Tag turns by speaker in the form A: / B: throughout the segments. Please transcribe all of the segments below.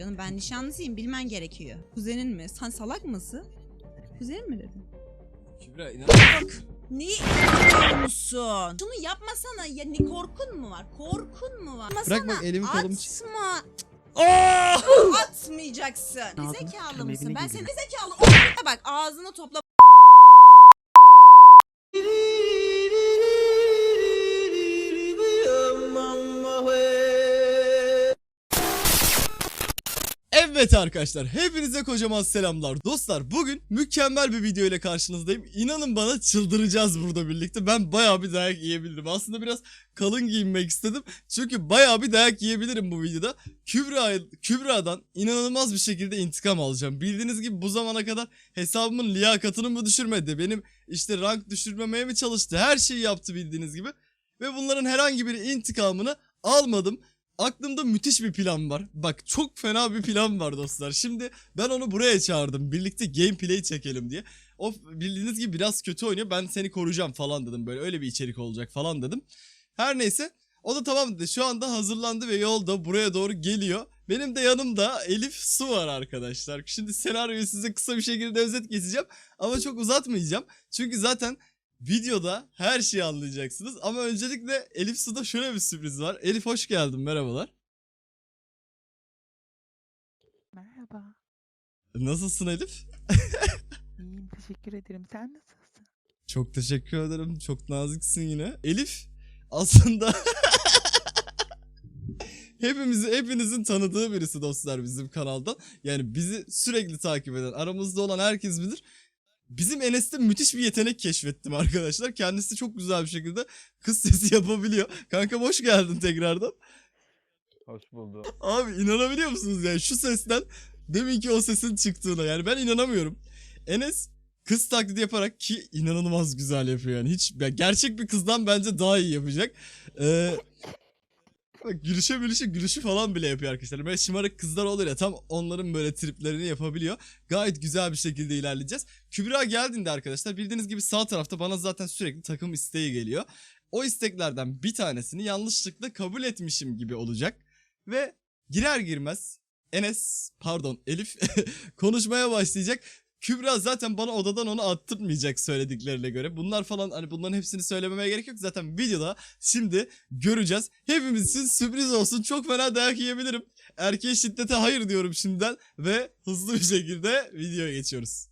A: Canım ben nişanlısıyım bilmen gerekiyor. Kuzenin mi? Sen salak mısın? Kuzenin mi dedin?
B: Kübra inan.
A: Niye inanmıyor musun? Şunu yapmasana ya ne korkun mu var? Korkun mu var?
B: Bırak bak elimi kolumu
A: Atma. Atmayacaksın.
C: Ağzını
A: Zekalı mısın? Ben seni zekalı. Oğlum bak ağzını topla.
B: Evet arkadaşlar hepinize kocaman selamlar. Dostlar bugün mükemmel bir video ile karşınızdayım. İnanın bana çıldıracağız burada birlikte. Ben bayağı bir dayak yiyebilirim. Aslında biraz kalın giyinmek istedim. Çünkü bayağı bir dayak yiyebilirim bu videoda. Kübra, Kübra'dan inanılmaz bir şekilde intikam alacağım. Bildiğiniz gibi bu zamana kadar hesabımın liyakatını mı düşürmedi? Benim işte rank düşürmemeye mi çalıştı? Her şeyi yaptı bildiğiniz gibi. Ve bunların herhangi bir intikamını almadım. Aklımda müthiş bir plan var. Bak çok fena bir plan var dostlar. Şimdi ben onu buraya çağırdım. Birlikte gameplay çekelim diye. O bildiğiniz gibi biraz kötü oynuyor. Ben seni koruyacağım falan dedim. Böyle öyle bir içerik olacak falan dedim. Her neyse. O da tamam dedi. Şu anda hazırlandı ve yolda buraya doğru geliyor. Benim de yanımda Elif Su var arkadaşlar. Şimdi senaryoyu size kısa bir şekilde özet geçeceğim. Ama çok uzatmayacağım. Çünkü zaten videoda her şeyi anlayacaksınız. Ama öncelikle Elif Su'da şöyle bir sürpriz var. Elif hoş geldin merhabalar.
C: Merhaba.
B: Nasılsın Elif?
C: İyiyim teşekkür ederim. Sen nasılsın?
B: Çok teşekkür ederim. Çok naziksin yine. Elif aslında hepimizi hepinizin tanıdığı birisi dostlar bizim kanaldan. Yani bizi sürekli takip eden, aramızda olan herkes bilir. Bizim Enes'te müthiş bir yetenek keşfettim arkadaşlar. Kendisi çok güzel bir şekilde kız sesi yapabiliyor. Kanka hoş geldin tekrardan.
D: Hoş buldum.
B: Abi inanabiliyor musunuz yani şu sesten deminki o sesin çıktığına yani ben inanamıyorum. Enes kız taklidi yaparak ki inanılmaz güzel yapıyor yani hiç ya gerçek bir kızdan bence daha iyi yapacak. Ee, bak gülüşe gülüşe gülüşü falan bile yapıyor arkadaşlar. Böyle şımarık kızlar olur ya tam onların böyle triplerini yapabiliyor. Gayet güzel bir şekilde ilerleyeceğiz. Kübra geldiğinde arkadaşlar bildiğiniz gibi sağ tarafta bana zaten sürekli takım isteği geliyor. O isteklerden bir tanesini yanlışlıkla kabul etmişim gibi olacak. Ve girer girmez Enes pardon Elif konuşmaya başlayacak. Kübra zaten bana odadan onu attırmayacak söylediklerine göre. Bunlar falan hani bunların hepsini söylememe gerek yok. Zaten videoda şimdi göreceğiz. Hepimiz için sürpriz olsun. Çok fena dayak yiyebilirim. Erkeğe şiddete hayır diyorum şimdiden. Ve hızlı bir şekilde videoya geçiyoruz.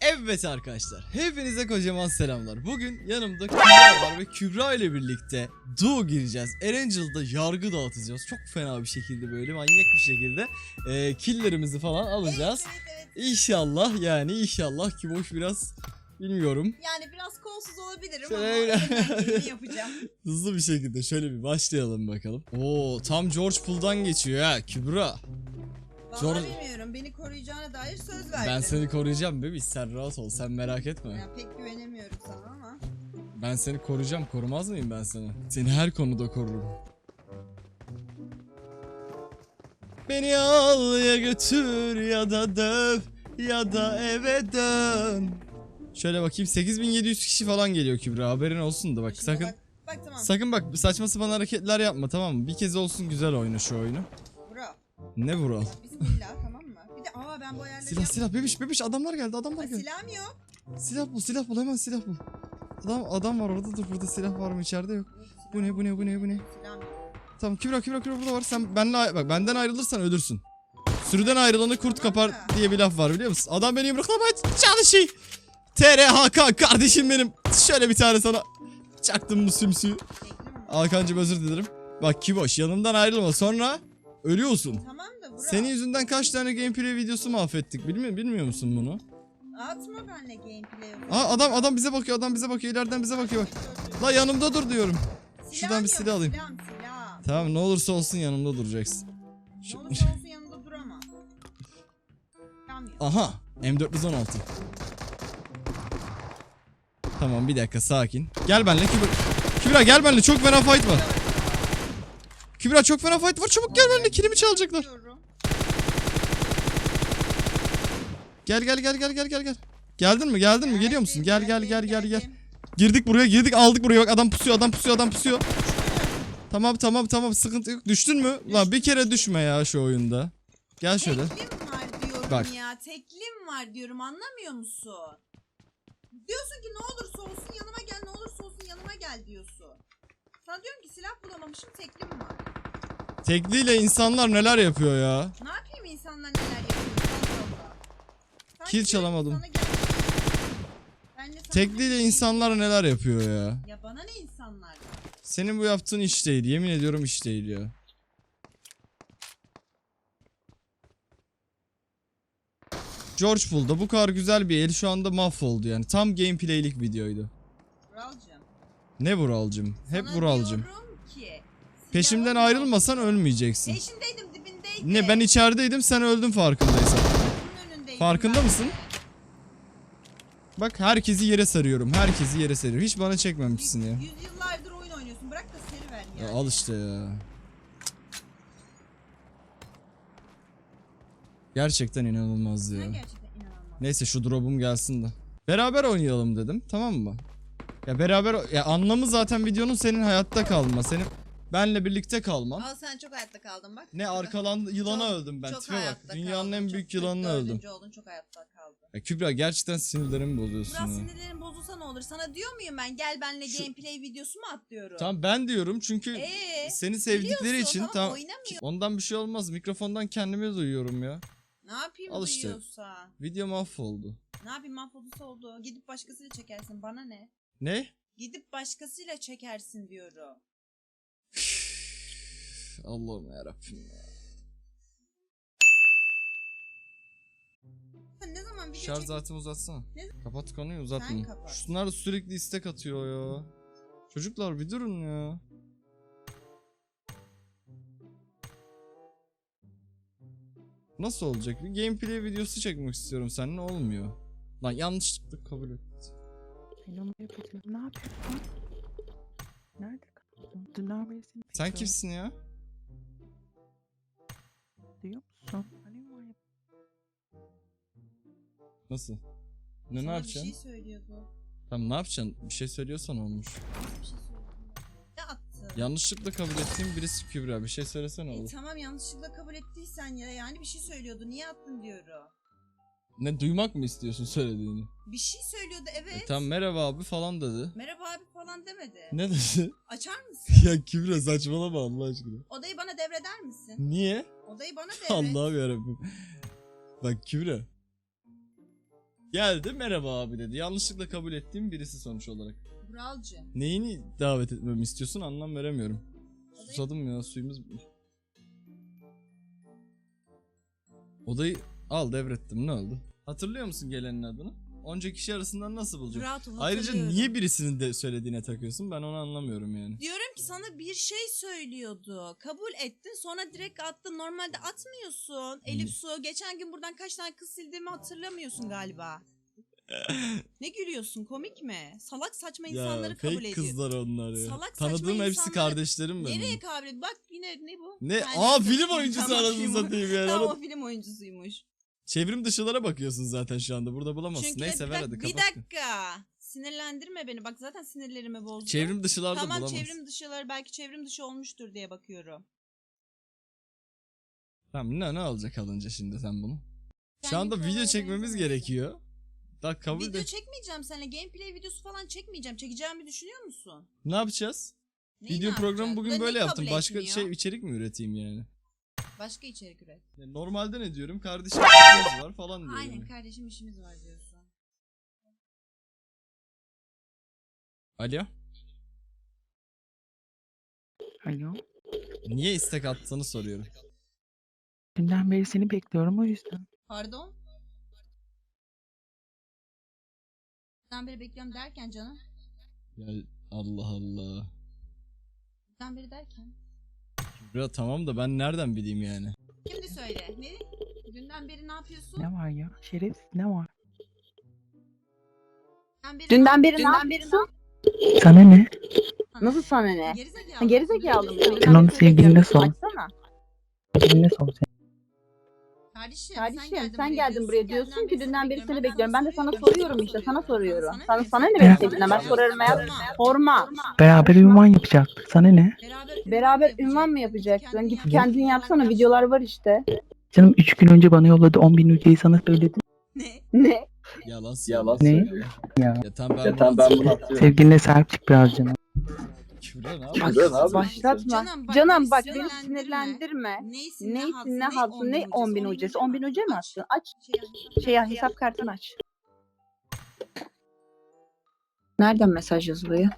B: Evet arkadaşlar hepinize kocaman selamlar. Bugün yanımda Kübra var ve Kübra ile birlikte Duo gireceğiz. Erangel'da yargı dağıtacağız. Çok fena bir şekilde böyle manyak bir şekilde e, killlerimizi falan alacağız.
A: Evet, evet, evet.
B: İnşallah yani inşallah ki boş biraz bilmiyorum.
A: Yani biraz kolsuz olabilirim
B: Şöyle-
A: ama yapacağım.
B: Hızlı bir şekilde şöyle bir başlayalım bakalım. Oo tam George Pool'dan geçiyor ha Kübra.
A: Vallahi
B: Zor-
A: bilmiyorum beni koruyacağına dair söz verdin.
B: Ben seni koruyacağım bebiş sen rahat ol sen merak etme.
A: Ya pek güvenemiyorum sana ama.
B: Ben seni koruyacağım korumaz mıyım ben seni? Seni her konuda korurum. Beni al ya götür ya da döv ya da eve dön. Şöyle bakayım 8700 kişi falan geliyor Kübra haberin olsun da bak
A: Şimdi
B: sakın
A: Bak, bak tamam.
B: sakın bak saçma sapan hareketler yapma tamam mı? Bir kez olsun güzel oyna şu oyunu. Ne vural?
A: Bismillah tamam mı? Bir de aa ben bu ayarları
B: Silah silah bebiş bebiş adamlar geldi adamlar geldi.
A: silahım yok.
B: Silah bul silah bul hemen silah bul. Adam adam var orada dur burada silah var mı içeride yok. Bu ne bu ne bu ne bu ne?
A: Silahım yok.
B: Tamam Kübra Kübra Kübra burada var. Sen benle ay- bak benden ayrılırsan ölürsün. Sürüden ayrılanı kurt kapar diye bir laf var biliyor musun? Adam beni yumruklamaya çalışıyor. TRHK kardeşim benim. Şöyle bir tane sana çaktım bu sümsüğü.
A: Bekle mi?
B: Hakan'cım özür dilerim. Bak Kiboş yanımdan ayrılma sonra ölüyorsun.
A: Tamam.
B: Senin yüzünden kaç tane gameplay videosu mahvettik bilmiyor, bilmiyor musun bunu?
A: Atma benle gameplay.
B: Aa adam adam bize bakıyor adam bize bakıyor ileriden bize bakıyor bak. La yanımda dur diyorum. Şuradan bir silah alayım.
A: Silahım silah.
B: Tamam ne olursa olsun yanımda duracaksın.
A: Ne olursa olsun yanında duramam.
B: Aha M416. Tamam bir dakika sakin. Gel benimle Kübra. Kübra gel benimle çok fena fight var. Kübra çok fena fight var çabuk gel benimle kilimi çalacaklar.
A: Diyorum.
B: Gel gel gel gel gel gel gel. Geldin mi geldin mi geliyor musun? Gel gel gel gel gel. Girdik buraya girdik aldık buraya bak adam pusuyor adam pusuyor adam pusuyor. Tamam tamam tamam sıkıntı yok. Düştün mü? Lan bir kere düşme ya şu oyunda. Gel şöyle.
A: Teklim var diyorum
B: Bak.
A: ya. Teklim var diyorum anlamıyor musun? Diyorsun ki ne olursa olsun yanıma gel ne olursa olsun yanıma gel diyorsun. Sana diyorum ki silah bulamamışım teklim var.
B: Tekliyle insanlar neler yapıyor ya.
A: Ne yapayım insanlar neler yapıyor
B: Kill çalamadım. Tekliyle insanlar neler yapıyor ya.
A: Ya bana ne insanlar?
B: Senin bu yaptığın iş değil. Yemin ediyorum iş değil ya. George Bull'da bu kadar güzel bir el şu anda mahvoldu yani. Tam gameplay'lik videoydu.
A: Vuralcığım.
B: Ne Vuralcım? Hep
A: sana
B: Vuralcım.
A: ki,
B: Peşimden ayrılmasan ölmeyeceksin.
A: Peşindeydim dibindeydim.
B: Ne ben içerideydim sen öldün farkındaysan. Farkında
A: ben.
B: mısın? Bak herkesi yere sarıyorum. Herkesi yere sarıyorum. Hiç bana çekmemişsin ya.
A: Yüz yıllardır oyun oynuyorsun. Bırak da seri ver
B: Ya
A: yani.
B: al işte ya. Gerçekten inanılmaz ya.
A: Gerçekten inanılmaz.
B: Neyse şu drop'um gelsin de. Beraber oynayalım dedim tamam mı? Ya beraber ya anlamı zaten videonun senin hayatta kalma. Senin benle birlikte kalman.
A: Al sen çok hayatta kaldın bak.
B: Ne arkalan yılana
A: Çok-
B: öldüm ben.
A: çok
B: Tipe bak. Dünyanın
A: kaldın,
B: en
A: çok
B: büyük
A: kötü
B: yılanını öldüm.
A: oldun çok hayatta kaldın.
B: Ya Kübra gerçekten sinirlerimi bozuyorsun
A: Biraz sinirlerin bozulsa ne olur? Sana diyor muyum ben gel benle
B: Şu-
A: gameplay videosu mu at diyorum.
B: Tamam ben diyorum çünkü
A: Ee,
B: seni sevdikleri için
A: tamam.
B: Ondan bir şey olmaz. Mikrofondan kendimi duyuyorum ya.
A: Ne yapayım
B: Al işte.
A: duyuyorsa?
B: Video mahvoldu.
A: Ne yapayım mahvolduysa oldu. Gidip başkasıyla çekersin bana ne?
B: Ne?
A: Gidip başkasıyla çekersin diyorum.
B: Allah'ım yarabbim ya.
A: Sen ne zaman video
B: Şarj
A: çek...
B: zaten uzatsana.
A: Ne-
B: Kapat konuyu uzatma.
A: Sen kapat.
B: Şunlar sürekli istek atıyor ya. Çocuklar bir durun ya. Nasıl olacak? Bir gameplay videosu çekmek istiyorum seninle olmuyor. Lan yanlışlıkla kabul et.
C: Ben onu yapacağım. Ne yapıyorsun? Nerede kaldın? Seni
B: Sen kimsin ya?
C: Duyuyor musun? Hani var ya.
B: Nasıl? Ne ne
A: Sana
B: yapacaksın?
A: Bir şey söylüyordu.
B: Tamam ne yapacaksın? Bir şey söylüyorsan olmuş.
A: Bir şey söylüyordu. Ne attı?
B: Yanlışlıkla kabul ettiğim birisi Kübra. Bir şey söylesene
A: E,
B: oğlum.
A: tamam yanlışlıkla kabul ettiysen ya yani bir şey söylüyordu. Niye attın diyorum.
B: Ne duymak mı istiyorsun söylediğini?
A: Bir şey söylüyordu evet.
B: E, tamam merhaba abi falan dedi.
A: Merhaba abi falan demedi.
B: Ne dedi?
A: Açar mısın?
B: ya Kübra saçmalama Allah aşkına.
A: Odayı bana devreder misin?
B: Niye?
A: Odayı bana devret.
B: Allah'ım yarabbim. Bak Kübra. Geldi merhaba abi dedi. Yanlışlıkla kabul ettiğim birisi sonuç olarak.
A: Buralcı.
B: Neyini davet etmemi istiyorsun anlam veremiyorum.
A: Odayı-
B: Susadım ya suyumuz. Odayı al devrettim ne oldu? Hatırlıyor musun gelenin adını? Onca kişi arasından nasıl bulacağım?
A: Rahat ol
B: Ayrıca
A: hatırlıyorum.
B: niye birisinin de söylediğine takıyorsun ben onu anlamıyorum yani.
A: Diyorum ki sana bir şey söylüyordu. Kabul ettin sonra direkt attın. Normalde atmıyorsun. Elif Su geçen gün buradan kaç tane kız sildiğimi hatırlamıyorsun galiba. ne gülüyorsun komik mi? Salak saçma insanları kabul
B: fake
A: ediyor.
B: kızlar onlar ya.
A: Salak saçma
B: Tanıdığım hepsi
A: insanları-
B: kardeşlerim benim.
A: Nereye kabul ediyor? Bak yine ne bu?
B: Ne? Aa film oyuncusu
A: Tamam,
B: anasını
A: film-
B: satayım yani.
A: Tamam o film oyuncusuymuş.
B: Çevrim dışılara bakıyorsun zaten şu anda. Burada bulamazsın.
A: Çünkü
B: Neyse
A: bir,
B: ver
A: dak-
B: hadi
A: bir
B: kapat.
A: dakika. Sinirlendirme beni. Bak zaten sinirlerimi bozdun.
B: Çevrim dışılarda
A: Tamam
B: bulamazsın.
A: çevrim dışıları belki çevrim dışı olmuştur diye bakıyorum.
B: Tamam ne ne alacak alınca şimdi sen bunu? Şu anda
A: bir
B: video çekmemiz gerekiyor. Daha kabul
A: Video
B: de.
A: çekmeyeceğim seninle. Gameplay videosu falan çekmeyeceğim. Çekeceğimi düşünüyor musun?
B: Ne yapacağız?
A: Neyi
B: video
A: ne
B: programı
A: yapacağız?
B: bugün
A: Da
B: böyle yaptım. Başka
A: etmiyor?
B: şey içerik mi üreteyim yani?
A: Başka içerik üret.
B: Ya Normalde ne diyorum? Kardeşim işimiz var falan diyorum.
A: Aynen kardeşim işimiz var diyorsun.
B: Alo?
C: Alo.
B: Niye istek attığını soruyorum.
C: Dünden beri seni bekliyorum o yüzden.
A: Pardon? Sen beri bekliyorum derken canım.
B: Ya Allah Allah.
A: Sen beri derken.
B: Ya tamam da ben nereden bileyim yani?
A: Şimdi söyle. Ne? Dünden beri ne yapıyorsun?
C: Ne var ya? Şerefsiz ne var?
A: Dünden beri
E: Dünden beri ne
A: Dünden beri
E: yapıyorsun?
C: Sana ne?
E: Nasıl sana ne?
A: Gerizekalı.
E: Ha, Gerizekalı mı?
C: Sen onu sevgiline sor. Kendine sor sen.
A: Kardeşim,
E: Kardeşim sen geldin buraya diyorsun ki dünden beri seni bekliyorum. Ben de sana soruyorum işte sana soruyorum. Sana,
A: ne?
E: sana ne
C: Beraber-
E: benim sevgilimden ben sorarım ya. Sorma.
C: Beraber ünvan yapacaktık. Sana ne?
E: Beraber ünvan mı yapacaksın? Git kendin yapsana videolar var işte.
C: Canım 3 gün önce bana yolladı 10 bin UC'yi sana söyledim.
A: Ne?
E: Ne?
B: Yalan söylüyor.
C: Ne? Ya.
B: Ya tamam ben, bunu atıyorum.
C: Sevgiline sahip çık biraz canım.
B: Kübra ne
E: Bak,
B: yapıyorsun?
E: başlatma.
A: Canım
E: Canım
A: bak,
E: bak,
A: beni sinirlendirme. Neysin
E: Neysin ne halsın ne 10 bin ucası. 10 bin ucu mu attın? Aç
A: Şey,
E: şey ya hesap kartını aç. Nereden mesaj yazılıyor?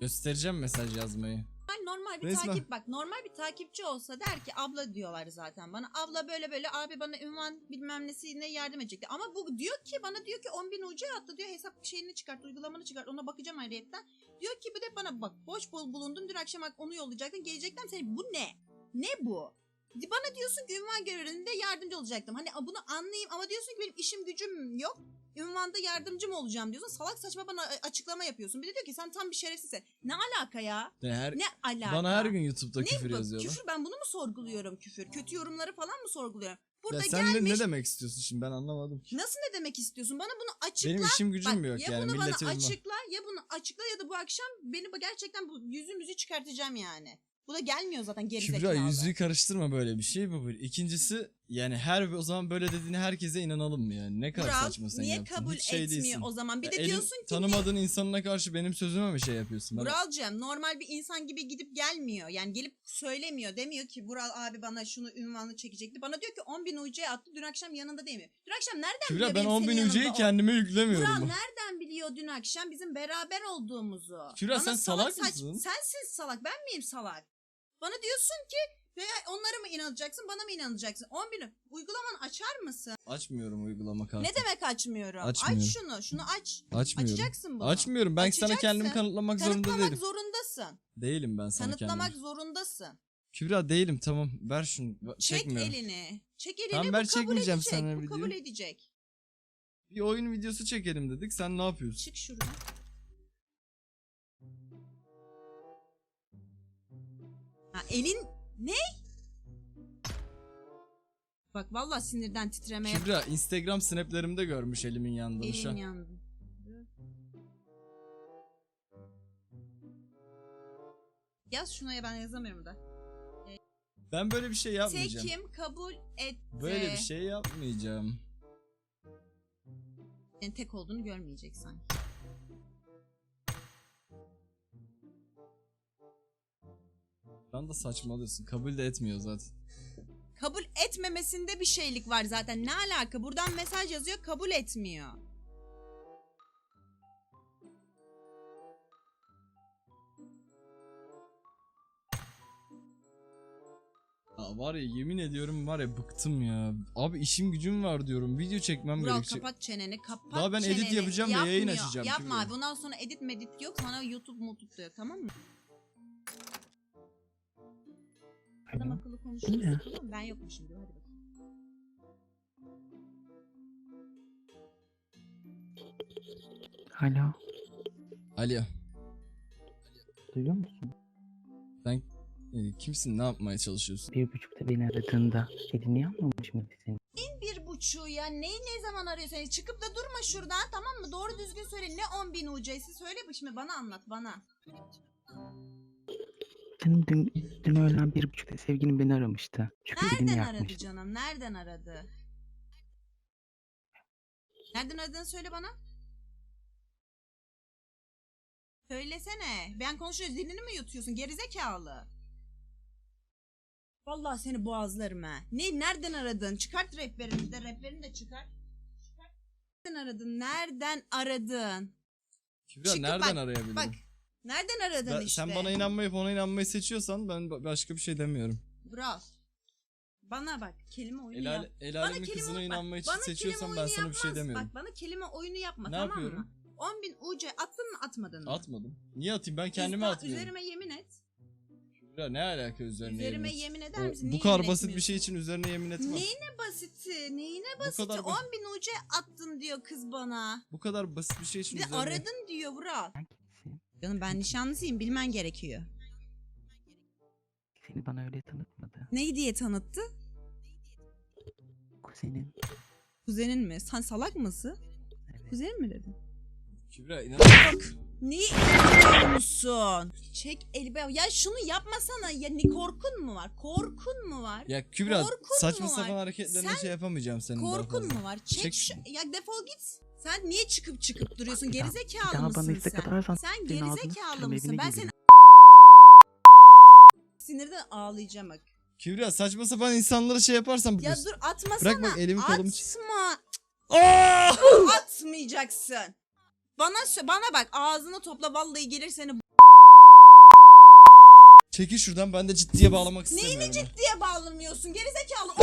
B: Göstereceğim mesaj yazmayı.
A: Normal bir
B: Resmen.
A: takip bak normal bir takipçi olsa der ki abla diyorlar zaten bana. Abla böyle böyle abi bana ünvan bilmem nesine yardım edecekti. Ama bu diyor ki bana diyor ki 10 bin ucu attı diyor. Hesap şeyini çıkart uygulamanı çıkart ona bakacağım ayrıyetten. Diyor ki bir de bana bak boş bul bulundum. Dün akşam onu yollayacaktın gelecekten seni. Bu ne? Ne bu? Bana diyorsun ki ünvan görevinde yardımcı olacaktım. Hani bunu anlayayım. Ama diyorsun ki benim işim gücüm yok. Ünvanda yardımcı mı olacağım diyorsun. Salak saçma bana açıklama yapıyorsun. Bir de diyor ki sen tam bir şerefsizsin. Ne alaka ya?
B: De her,
A: Ne alaka?
B: bana her gün YouTube'da
A: ne
B: küfür yazıyorlar.
A: Küfür ben bunu mu sorguluyorum küfür? Kötü yorumları falan mı sorguluyorum? Burada
B: Ya sen ne-
A: gelmiş.
B: ne, demek istiyorsun şimdi ben anlamadım ki.
A: Nasıl ne demek istiyorsun? Bana bunu açıkla.
B: Benim işim gücüm
A: Bak,
B: yok
A: ya
B: yani
A: bunu
B: millete
A: bana
B: ünvan.
A: açıkla ya bunu açıkla ya da bu akşam beni gerçekten bu yüzümüzü çıkartacağım yani. Bu da gelmiyor zaten gerizekalı.
B: Kübra yüzüğü karıştırma böyle bir şey bu bir. İkincisi yani her o zaman böyle dediğini herkese inanalım mı yani? Ne kadar
A: Vural,
B: saçma sen
A: niye
B: yaptın.
A: kabul
B: Hiç şey
A: etmiyor
B: değilsin.
A: o zaman? Bir
B: Ya
A: de
B: elin-
A: diyorsun ki
B: tanımadığın insanına karşı benim sözüme mi şey yapıyorsun? Ben-
A: Buralcığım normal bir insan gibi gidip gelmiyor. Yani gelip söylemiyor. Demiyor ki Bural abi bana şunu ünvanı çekecekti. Bana diyor ki 10 bin UC attı. Dün akşam yanında demiyor. Dün akşam nereden
B: Kübra
A: biliyor
B: ben
A: benim
B: 10
A: senin
B: bin
A: yanında
B: UC'yi
A: ol-
B: kendime yüklemiyorum.
A: Bural nereden biliyor dün akşam bizim beraber olduğumuzu?
B: Kübra,
A: Bana
B: sen salak
A: saç-
B: mısın?
A: Sensin salak. Ben miyim salak? Bana diyorsun ki veya onlara mı inanacaksın bana mı inanacaksın? 10 bin uygulamanı açar mısın?
B: Açmıyorum uygulama kartı.
A: Ne demek açmıyorum?
B: Açmıyorum.
A: Aç şunu. Şunu aç.
B: Açmıyorum.
A: Açacaksın bunu.
B: Açmıyorum. Ben sana kendimi kanıtlamak zorunda
A: Kanıtlamak
B: değilim.
A: zorundasın.
B: Değilim ben sana
A: Kanıtlamak
B: kendimi.
A: zorundasın.
B: Kübra değilim tamam. Ver şunu.
A: Çek
B: Çekmiyorum.
A: elini. Çek elini
B: Tamam,
A: bu
B: ben
A: kabul
B: çekmeyeceğim
A: edecek.
B: sana
A: bu
B: videoyu.
A: kabul edecek.
B: Bir oyun videosu çekelim dedik. Sen ne yapıyorsun?
A: Çık şuradan. Ha, elin ne? Bak vallahi sinirden titremeye
B: Kübra Instagram snaplerimde görmüş elimin yandığını şu an.
A: yandı. Yaz şuna ya ben yazamıyorum da.
B: Ben böyle bir şey yapmayacağım.
A: Tekim kabul etti.
B: Böyle bir şey yapmayacağım.
A: Yani tek olduğunu görmeyecek sanki.
B: Ben de saçmalıyorsun. Kabul de etmiyor zaten.
A: Kabul etmemesinde bir şeylik var zaten. Ne alaka? Buradan mesaj yazıyor kabul etmiyor.
B: Ya var ya yemin ediyorum var ya bıktım ya. Abi işim gücüm var diyorum. Video çekmem
A: Vural
B: gerekecek.
A: kapat çeneni kapat
B: Daha ben edit
A: çeneni.
B: yapacağım ve yayın
A: Yapmıyor,
B: açacağım
A: Yapma abi bundan sonra edit medit yok sana YouTube mutlu diyor tamam mı? Adam akıllı tamam mı? Ben yokmuşum diyor hadi bakalım.
C: Alo.
B: Alo.
C: Duyuyor musun?
B: Sen e, kimsin? Ne yapmaya çalışıyorsun?
C: Bir buçukta beni aradığında elini yanmamış mıydı senin?
A: Bir buçuğu ya neyi ne zaman arıyor seni çıkıp da durma şuradan tamam mı doğru düzgün söyle ne 10 bin UC'si söyle bu şimdi bana anlat bana.
C: Canım dün, dün öğlen bir buçukta sevgilim beni aramıştı. Çünkü elini
A: Nereden aradı
C: yakmıştı.
A: canım nereden aradı? Nereden aradığını söyle bana. Söylesene. Ben konuşuyoruz dilini mi yutuyorsun gerizekalı? Vallahi seni boğazlarım ha. Ne nereden aradın? Çıkart rehberini de rehberini de çıkart. Çıkart. Nereden aradın? Nereden aradın?
B: Kübra
A: Çıkıp
B: nereden
A: bak,
B: arayabilirim?
A: Bak. Nereden aradın
B: Ben-
A: işte?
B: Sen bana inanmayıp ona inanmayı seçiyorsan ben ba- başka bir şey demiyorum.
A: Bravo. Bana bak kelime oyunu
B: El,
A: yap.
B: ale- el
A: Bana
B: alemin kızına
A: bak,
B: inanmayı
A: bana
B: seçiyorsan
A: kelime
B: ben
A: oyunu
B: sana bir şey
A: yapmaz.
B: demiyorum.
A: Bak bana kelime oyunu yapma
B: Ne
A: tamam
B: yapıyorum?
A: mı? 10 bin UC attın mı atmadın mı?
B: Atmadım. Niye atayım? Ben kendime
A: Üzma-
B: atmıyorum.
A: Üzerime yemin et.
B: Kübra ne alaka üzerine
A: Üzerime
B: yemin
A: yemin eder
B: O-
A: misin?
B: bu
A: Niye
B: kadar
A: yemin
B: basit bir
A: etmiyorsun?
B: şey için üzerine yemin etmem.
A: Neyine basiti? Neyine
B: Bu
A: basiti?
B: kadar
A: 10
B: basit-
A: bin UC attın diyor kız bana.
B: Bu kadar basit bir şey için
A: Bir de
B: üzerine...
A: aradın diyor Vural. Canım ben nişanlısıyım bilmen gerekiyor.
C: Seni bana öyle tanıtmadı.
A: Neyi diye tanıttı?
C: Kuzenin.
A: Kuzenin mi? Sen salak mısın?
C: Evet.
A: Kuzenin mi dedin?
B: Kübra inan... Bak!
A: Niye inanmıyor musun? Çek eli be. Ya şunu yapmasana. Ya ne korkun mu var? Korkun mu var?
B: Ya Kübra
A: Korkun
B: saçma sapan hareketlerine
A: Sen
B: şey yapamayacağım senin daha
A: Korkun
B: fazla.
A: mu var? Çek,
B: Çek
A: şu. Ya defol git. Sen niye çıkıp çıkıp duruyorsun?
C: Daha-
A: Gerizekalı
C: daha
A: mısın
C: bana istek
A: sen?
C: atarsan
A: Sen
C: senin ağzını
A: gerizekalı
C: sıçarım,
A: mısın?
C: evine
A: Ben seni sinirden ağlayacağım bak.
B: Kübra saçma sapan insanlara şey yaparsan
A: Ya dur atmasana.
B: Bırak bak elimi kolumu
A: Atma.
B: Aa!
A: Atmayacaksın. Bana sö- bana bak ağzını topla vallahi gelir seni
B: Çekil şuradan ben de ciddiye bağlamak istemiyorum.
A: Neyini ciddiye bağlamıyorsun? Gerizekalı. O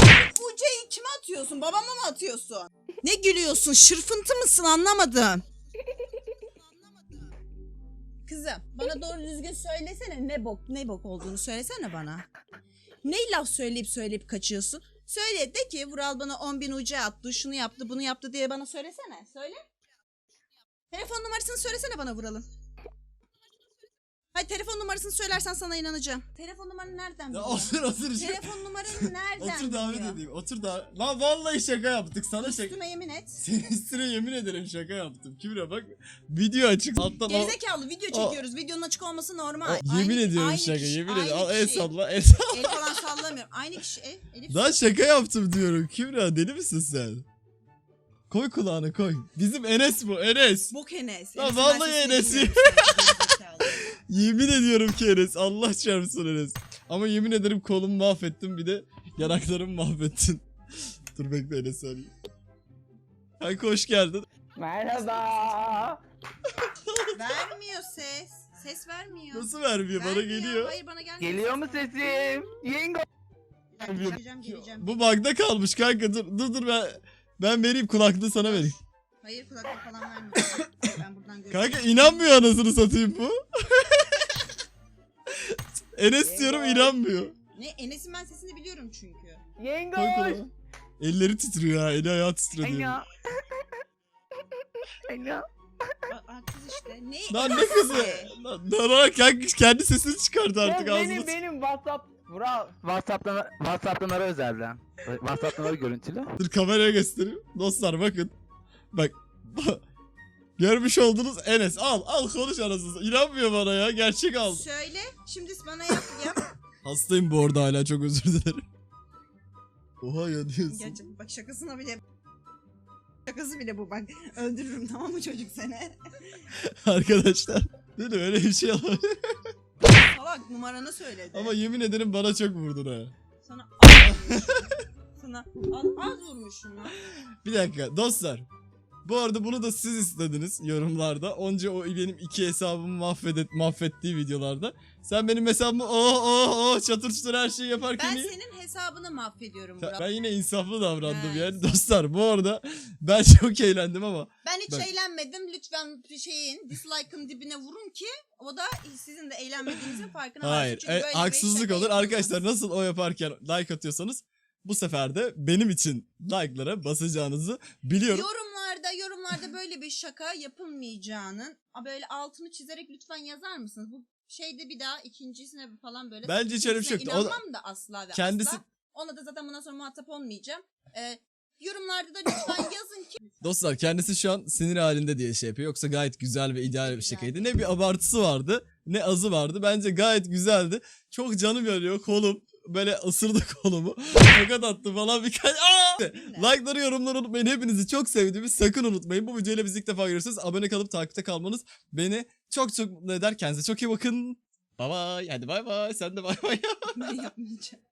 A: ucayı kime atıyorsun? Babama mı atıyorsun? Ne gülüyorsun? Şırfıntı mısın? Anlamadım. Kızım bana doğru düzgün söylesene ne bok ne bok olduğunu söylesene bana. Ne laf söyleyip söyleyip kaçıyorsun? Söyle de ki Vural bana 10 bin uca attı, şunu yaptı, bunu yaptı diye bana söylesene. Söyle. Telefon numarasını söylesene bana Vural'ın. Hayır telefon numarasını söylersen sana inanacağım. Telefon numaranı nereden
B: Ya otur otur.
A: Telefon numaranı nereden
B: Otur davet
A: biliyor?
B: edeyim. Otur da. Lan vallahi şaka yaptık. Sana şaka.
A: Üstüme yemin et.
B: Senin üstüne yemin ederim şaka yaptım. Kübra bak video açık. Alttan al.
A: Gerizekalı video çekiyoruz. Videonun açık olması normal.
B: O- yemin
A: Aynı-
B: ediyorum
A: aynı
B: şaka.
A: kişi,
B: yemin
A: aynı
B: ediyorum. Al el
A: kişi.
B: salla. El salla.
A: El falan sallamıyorum. Aynı kişi. El, Elif.
B: Lan şaka yaptım diyorum. Kübra deli misin sen? Koy kulağını koy. Bizim Enes bu Enes.
A: Bok Enes.
B: Lan
A: Enes'in
B: vallahi
A: ben sesini
B: Enes'i.
A: bilmiyorum.
B: Yemin ediyorum ki Enes. Allah çarpsın Enes. Ama yemin ederim kolumu mahvettin bir de yanaklarımı mahvettin. Dur bekle Enes arayayım. Kanka hoş geldin.
D: Merhaba.
A: vermiyor ses. Ses vermiyor.
B: Nasıl vermiyor? Bana
A: Vermiyor.
B: geliyor.
A: Hayır bana gelmiyor.
C: Geliyor mu sesim? Yengo.
A: Geleceğim geleceğim.
B: Bu bug'da kalmış kanka. Dur dur dur ben ben vereyim kulaklığı sana vereyim.
A: Hayır kulaklık falan vermiyor. ben buradan görüyorum.
B: Kanka inanmıyor anasını satayım bu. Enes diyorum inanmıyor.
A: Ne Enes'in ben sesini biliyorum çünkü.
B: Kulağı. Elleri titriyor ha. Eli ayağı titriyor diyor.
C: Enya. Enya.
A: Aa, aa, kız işte. Ne?
B: Lan ne kızı? Lan, lan, lan kanka kendi sesini çıkardı artık
D: Ya benim benim WhatsApp. Vural.
C: Whatsapp'tan Whatsapp'tan ara özelden. Whatsapp'tan ara görüntülü.
B: Dur kameraya göstereyim. Dostlar bakın. Bak. Görmüş oldunuz Enes. Al al konuş anasını. İnanmıyor bana ya. Gerçek al.
A: Söyle. Şimdi bana yap yap.
B: Hastayım bu arada hala çok özür dilerim. Oha ya diyorsun.
A: Gerçekten bak şakasına bile Şakası bile bu bak. Öldürürüm tamam mı çocuk seni?
B: Arkadaşlar. Dedim öyle bir şey olmadı.
A: Salak numaranı söyledi.
B: Ama yemin ederim bana çok vurdun ha.
A: Sana az vurmuşum. Sana az, az vurmuşum lan.
B: Bir dakika dostlar. Bu arada bunu da siz istediniz yorumlarda. Onca o benim iki hesabımı mahvedet, mahvettiği videolarda. Sen benim hesabımı oh oh oh çatır çutur her şeyi yaparken
A: Ben
B: iyi-
A: senin hesabını mahvediyorum Murat.
B: Ben yine insaflı davrandım
A: Ha,
B: yani. Dostlar bu arada ben çok eğlendim ama
A: Ben hiç
B: Bak.
A: eğlenmedim. Lütfen bir şeyin dislike'ın dibine vurun ki o da sizin de eğlenmediğinizin farkına varsın.
B: hayır
A: Çünkü
B: e, haksızlık olur. Arkadaşlar nasıl o yaparken like atıyorsanız bu sefer de benim için like'lara basacağınızı biliyorum.
A: Yorumlarda yorumlarda böyle bir şaka yapılmayacağının böyle altını çizerek lütfen yazar mısınız? Bu şeyde bir daha ikincisine falan böyle.
B: Bence hiç öyle bir şey yoktu. O da-
A: İnanmam da asla ve
B: Kendisi-
A: asla. Ona da zaten bundan sonra muhatap olmayacağım. Ee, yorumlarda da lütfen yazın ki.
B: Dostlar kendisi şu an sinir halinde diye şey yapıyor. Yoksa gayet güzel ve ideal bir şakaydı. Ne bir abartısı vardı ne azı vardı. Bence gayet güzeldi. Çok canım yanıyor kolum. Böyle ısırdı kolumu. Tokat attı falan birkaç. Aa! Like'ları yorumları unutmayın. Hepinizi çok sevdiğimi sakın unutmayın. Bu videoyla bizi ilk defa görüyorsunuz. Abone kalıp takipte kalmanız beni çok çok mutlu eder. Kendinize çok iyi bakın. Bye bye. Hadi bye bye. Sen de bye bye.
A: ben yapmayacağım.